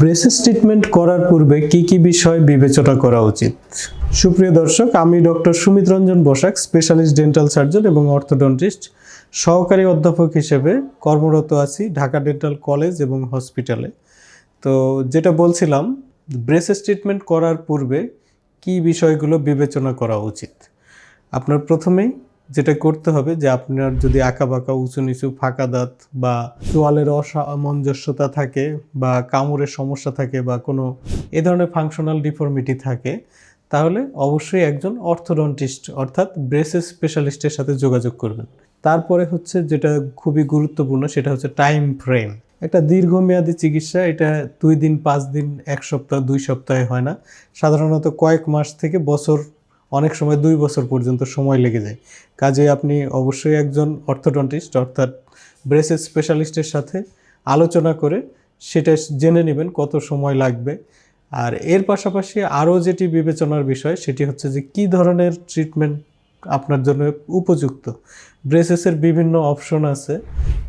Braces treatment করার পূর্বে কি কি বিষয় বিবেচনা করা উচিত? সুপ্রিয় দর্শক, আমি doctor Sumit Ranjan Basak specialist dental surgeon এবং অর্থোডন্টিস্ট সহকারী অধ্যাপক হিসেবে কর্মরত আছি ঢাকা ডেন্টাল কলেজ এবং হসপিটালে তো যেটা বলছিলাম, ব্রেসেস ট্রিটমেন্ট করার পূর্বে কি বিষয়গুলো বিবেচনা করা উচিত? আপনার প্রথমেই যেটা করতে হবে যে আপনার যদি আঁকা বাঁকা উঁচু নিচু, ফাঁকা দাঁত বা চোয়ালের অসামঞ্জস্যতা থাকে বা কামড়ের সমস্যা থাকে বা কোনো এ ধরনের ফাংশনাল ডিফর্মিটি থাকে, তাহলে অবশ্যই একজন অর্থোডন্টিস্ট অর্থাৎ ব্রেসেস স্পেশালিস্টের সাথে যোগাযোগ করবেন। তারপরে হচ্ছে যেটা খুবই গুরুত্বপূর্ণ সেটা হচ্ছে টাইম ফ্রেম একটা দীর্ঘমেয়াদী চিকিৎসা, এটা দুই দিন, পাঁচ দিন, এক সপ্তাহ, দুই সপ্তাহে হয় না। সাধারণত কয়েক মাস থেকে বছর অনেক সময় দুই বছর পর্যন্ত সময় লেগে যায়। কাজে আপনি অবশ্যই একজন অর্থোডন্টিস্ট অর্থাৎ ব্রেসের স্পেশালিস্টের সাথে আলোচনা করে সেটা জেনে নেবেন কত সময় লাগবে। আর এর পাশাপাশি আরও যেটি বিবেচনার বিষয় সেটি হচ্ছে যে কি ধরনের ট্রিটমেন্ট আপনার জন্য উপযুক্ত। ব্রেসেসের বিভিন্ন অপশন আছে।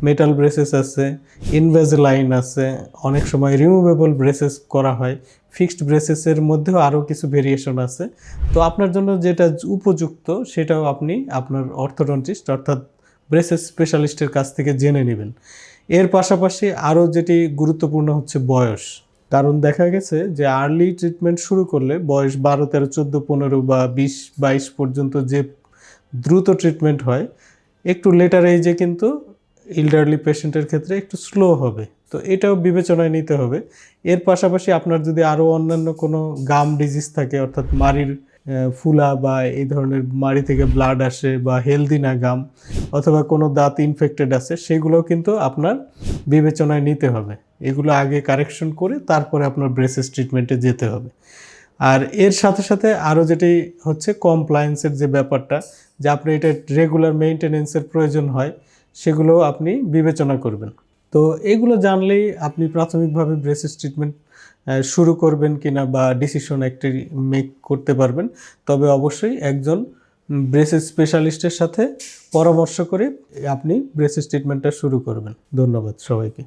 মেটাল ব্রেসেস আছে ইনভেজ লাইন আছে। অনেক সময় রিমুভেবল ব্রেসেস করা হয়। ফিক্সড ব্রেসেসের মধ্যেও আরও কিছু ভেরিয়েশন আছে। তো আপনার জন্য যেটা উপযুক্ত, সেটাও আপনি আপনার অর্থোডন্টিস্ট অর্থাৎ ব্রেসেস স্পেশালিস্টের কাছ থেকে জেনে নেবেন। এর পাশাপাশি আরও যেটি গুরুত্বপূর্ণ হচ্ছে বয়স। কারণ দেখা গেছে যে আর্লি ট্রিটমেন্ট শুরু করলে বয়স বারো, তেরো, চোদ্দ, পনেরো বা বিশ, বাইশ পর্যন্ত যে দ্রুত ট্রিটমেন্ট হয়। একটু লেটার এজে কিন্তু ইল্ডারলি পেশেন্টের ক্ষেত্রে একটু স্লো হবে। তো এটাও বিবেচনায় নিতে হবে। এর পাশাপাশি আপনার যদি আরও অন্যান্য কোনো গাম ডিজিজ থাকে, অর্থাৎ মাড়ির ফুলা বা এই ধরনের মাড়ি থেকে ব্লাড আসে বা হেলদি না গাম অথবা কোনো দাঁত ইনফেক্টেড আছে, সেগুলোও কিন্তু আপনার বিবেচনায় নিতে হবে। এগুলো আগে কারেকশন করে তারপরে আপনার ব্রেসেস ট্রিটমেন্টে যেতে হবে। আর এর সাথে সাথে আরও যেটি হচ্ছে কমপ্লায়েন্সের যে ব্যাপারটা, যে আপনি এটা রেগুলার মেনটেনেন্সের প্রয়োজন হয়, সেগুলো আপনি বিবেচনা করবেন। তো এগুলো জানলেই আপনি প্রাথমিকভাবে ব্রেসেস ট্রিটমেন্ট শুরু করবেন কিনা বা ডিসিশন একটি মেক করতে পারবেন। তবে অবশ্যই একজন ব্রেসেস স্পেশালিস্টের সাথে পরামর্শ করে আপনি ব্রেসেস ট্রিটমেন্টটা শুরু করবেন। ধন্যবাদ সবাইকে।